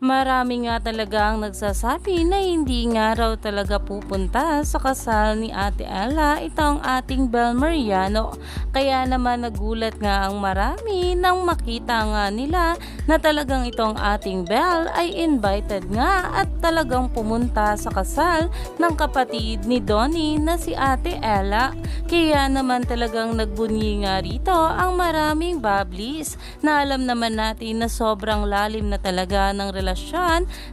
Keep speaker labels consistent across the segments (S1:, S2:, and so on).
S1: Marami nga talaga ang nagsasabi na hindi nga raw talaga pupunta sa kasal ni Ate Ella itong ating Bel Mariano. Kaya naman nagulat nga ang marami nang makita nga nila na talagang itong ating Bel ay invited nga at talagang pumunta sa kasal ng kapatid ni Donnie na si Ate Ella. Kaya naman talagang nagbunyi nga rito ang maraming bablis na alam naman natin na sobrang lalim na talaga ng relasyon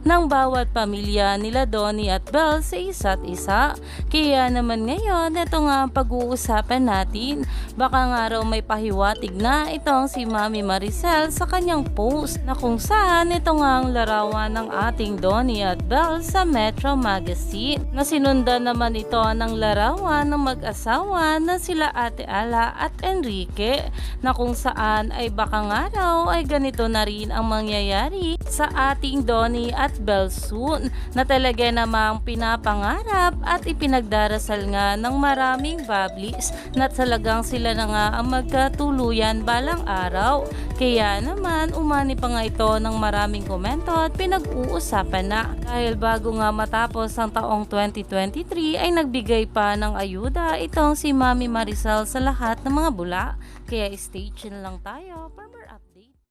S1: ng bawat pamilya nila Donnie at Belle sa isa't isa. Kaya naman ngayon, ito nga ang pag-uusapan natin. Baka nga raw may pahiwatig na itong si Mami Maricel sa kanyang post na kung saan ito nga ang larawan ng ating Donnie at Belle sa Metro Magazine. Na sinundan naman ito ng larawan ng mag-asawa na sila Ate Ala at Enrique na kung saan ay baka nga raw ay ganito na rin ang mangyayari sa ating Donnie at Belle soon na talaga namang pinapangarap at ipinagdarasal nga ng maraming bablis na talagang sila na nga ang magkatuluyan balang araw. Kaya naman umani pa nga ito ng maraming komento at pinag-uusapan na dahil bago nga matapos ang taong 2023 ay nagbigay pa ng ayuda itong si Mami Maricel sa lahat ng mga bula. Kaya stay tuned lang tayo for more.